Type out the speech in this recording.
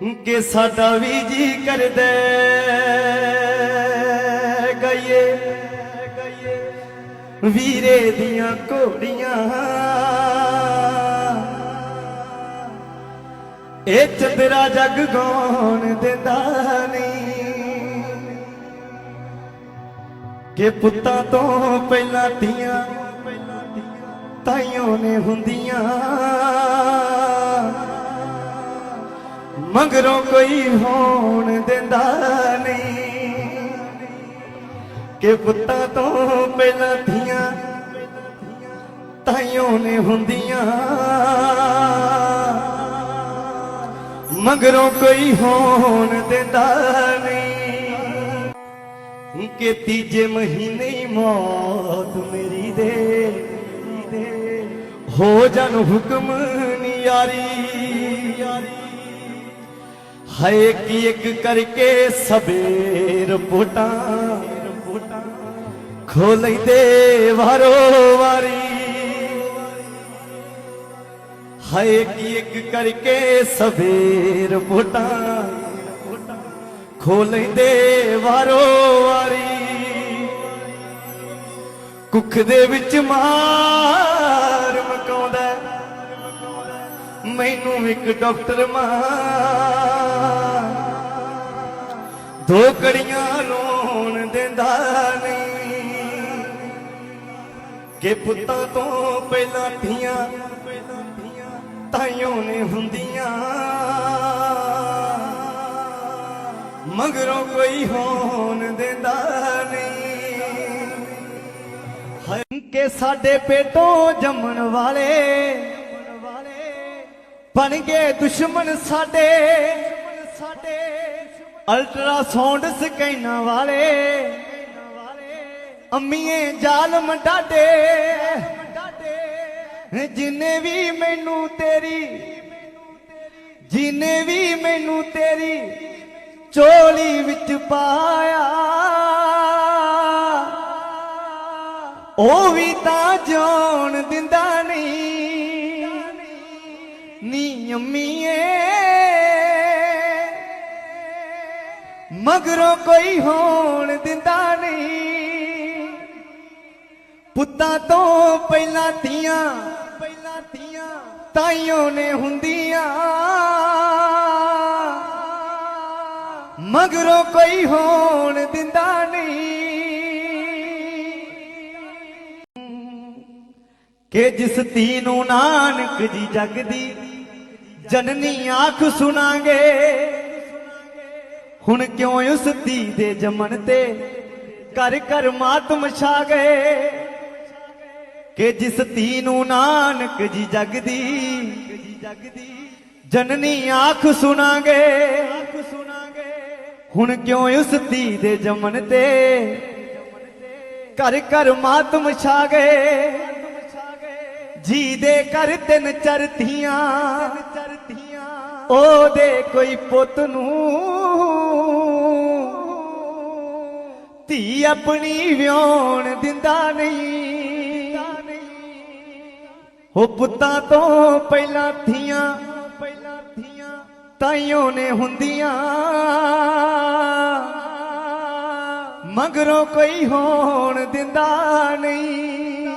ਕਿ ਸਾਡਾ ਵੀ ਜੀ ਕਰਦੇ ਗਈਏ, ਵੀਰੇ ਦੀਆਂ ਘੋੜੀਆਂ। ਇਹ ਚੰਦਰਾ ਜਗ ਗਾਉਣ ਦਿੰਦਾ ਨਹੀਂ। ਕਿ ਪੁੱਤਾਂ ਤੋਂ ਪਹਿਲਾਂ ਧੀਆਂ, ਤਾਈਆਂ ਨੇ ਹੁੰਦੀਆਂ। ਮਗਰੋਂ ਕੋਈ ਹੋਣ ਦਿੰਦਾ ਨਹੀਂ। ਕਿ ਪੁੱਤਾਂ ਤੋਂ ਪਹਿਲਾਂ ਧੀਆਂ ਤਾਈਆਂ ਨੇ ਹੁੰਦੀਆਂ। ਮਗਰੋਂ ਕੋਈ ਹੋਣ ਦਿੰਦਾ ਨਹੀਂ। ਕਿ ਤੀਜੇ ਮਹੀਨੇ ਹੀ ਮੌਤ ਮੇਰੀ ਦੇ। ਹੋ ਜਾਣ ਹੁਕਮ ਨੀ ਯਾਰੀ ਹਾਏ ਕੀ ਇੱਕ ਕਰਕੇ ਸਵੇਰ ਰਿਪੋਰਟਾਂ ਖੋ ਲੈਂਦੇ ਵਾਰੋ ਵਾਰੀ। ਹਾਏ ਕੀ ਇੱਕ ਕਰਕੇ ਸਵੇਰ ਰਿਪੋਰਟਾਂ ਖੋ ਲੈਂਦੇ ਵਾਰੋ ਵਾਰੀ। ਕੁੱਖ ਦੇ ਵਿੱਚ ਮਾਂ ਮੈਨੂੰ ਇੱਕ ਡਾਕਟਰ ਮਾਂ ਦੋ ਕੜੀਆਂ ਰੋਣ ਦਿੰਦਾ ਨਹੀਂ। ਕਿ ਪੁੱਤਾਂ ਤੋਂ ਪਹਿਲਾਂ ਧੀਆਂ ਤਾਈਆਂ ਨੇ ਹੁੰਦੀਆਂ। ਮਗਰੋਂ ਕੋਈ ਹੋਣ ਦਿੰਦਾ ਨਹੀਂ। ਹਾਏ, ਕਿ ਸਾਡੇ ਪੇਟੋਂ ਜੰਮਣ ਵਾਲੇ ਬਣ ਗਏ ਦੁਸ਼ਮਣ ਸਾਡੇ। ਸਾਡੇ ਅਲਟਰਾਸਾਉਂਡ ਸਕੈਨਾਂ ਵਾਲੇ। ਅੰਮੀਏ ਜ਼ਾਲਮ ਡਾਡੇ। ਜਿਨੇ ਵੀ ਮੈਨੂੰ ਤੇਰੀ, ਜਿਨੇ ਵੀ ਮੈਨੂੰ ਤੇਰੀ ਚੋਲੀ ਵਿੱਚ ਪਾਇਆ, ਉਹ ਵੀ ਤਾਂ ਜਾਣ ਦਿੰਦਾ ਨਹੀਂ। ਨੀ ਮਗਰੋਂ ਕੋਈ ਹੋਣ ਦਿੰਦਾ ਨਹੀਂ। ਪੁੱਤਾਂ ਤੋਂ ਪਹਿਲਾਂ ਧੀਆਂ ਪਹਿਲਾਂ ਧੀਆਂ ਤਾਈਆਂ ਨੇ ਹੁੰਦੀਆਂ। ਮਗਰੋਂ ਕੋਈ ਹੋਣ ਦਿੰਦਾ ਨਹੀਂ। ਕਿ ਜਿਸ ਧੀ ਨੂੰ ਨਾਨਕ ਜੀ ਜਗਦੀ ਜਨਨੀ ਆਖ ਸੁਣਾਂਗੇ। ਹੁਣ ਕਿਉਂ ਉਸ ਧੀ ਦੇ ਜਮਨ ਤੇ ਕਰ ਕਰ ਮਾਤਮ ਛਾ ਗਏ? ਕਿ ਜਿਸ ਧੀ ਨੂੰ ਨਾਨਕ ਜੀ ਜਗਦੀ, ਜਨਨੀ ਆਖ ਸੁਣਾਂਗੇ। ਹੁਣ ਕਿਉਂ ਉਸ ਧੀ ਦੇ ਜਮਨ ਤੇ ਕਰ ਕਰ ਮਾਤਮ ਛਾ ਗਏ? ਜੀ ਦੇ ਕਰ ਤਿੰਨ ਚਰਤੀਆਂ ਉਹਦੇ ਕੋਈ ਪੁੱਤ ਨੂੰ ਧੀ ਆਪਣੀ ਵਿਆਉਣ ਦਿੰਦਾ ਨਹੀਂ। ਉਹ ਪੁੱਤਾਂ ਤੋਂ ਪਹਿਲਾਂ ਧੀਆਂ ਪਹਿਲਾਂ ਧੀਆਂ ਤਾਈਓ ਨੇ ਹੁੰਦੀਆਂ। ਮਗਰੋਂ ਕੋਈ ਹੋਣ ਦਿੰਦਾ ਨਹੀਂ।